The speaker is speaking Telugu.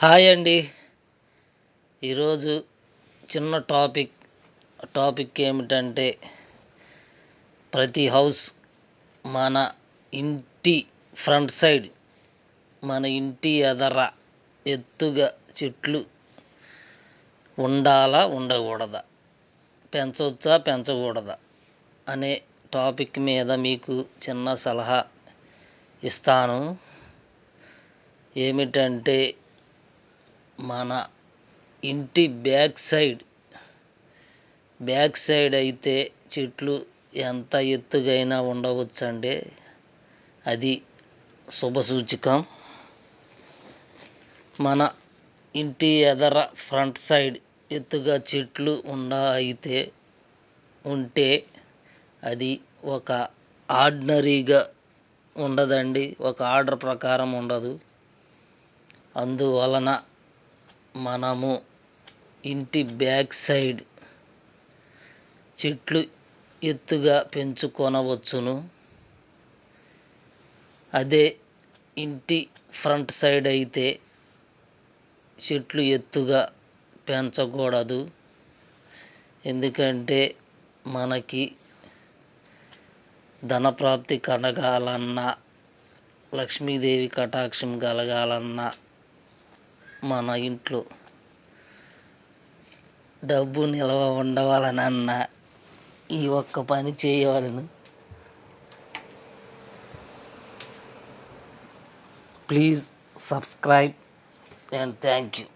హాయ్ అండి. ఈరోజు చిన్న టాపిక్ టాపిక్ ఏమిటంటే ప్రతి హౌస్ మన ఇంటి ఫ్రంట్ సైడ్ మన ఇంటి ఎదర ఎత్తుగా చెట్లు ఉండాలా ఉండకూడదా? పెంచవచ్చా పెంచకూడదా? అనే టాపిక్ మీద మీకు చిన్న సలహా ఇస్తాను. ఏమిటంటే మన ఇంటి బ్యాక్ సైడ్ బ్యాక్ సైడ్ అయితే చెట్లు ఎంత ఎత్తుగైనా ఉండవచ్చండి. అది శుభసూచకం. మన ఇంటి ఎదర ఫ్రంట్ సైడ్ ఎత్తుగా చెట్లు ఉండ అయితే ఉంటే అది ఒక ఆర్డినరీగా ఉండదండి. ఒక ఆర్డర్ ప్రకారం ఉండదు. అందువలన మనము ఇంటి బ్యాక్ సైడ్ చెట్లు ఎత్తుగా పెంచుకొనవచ్చును. అదే ఇంటి ఫ్రంట్ సైడ్ అయితే చెట్లు ఎత్తుగా పెంచకూడదు. ఎందుకంటే మనకి ధనప్రాప్తి కలగాలన్నా లక్ష్మీదేవి కటాక్షం కలగాలన్నా మన ఇంట్లో డబ్బు నిల్వ ఉండవాలనన్నా ఈ ఒక్క పని చేయవలను please subscribe and thank you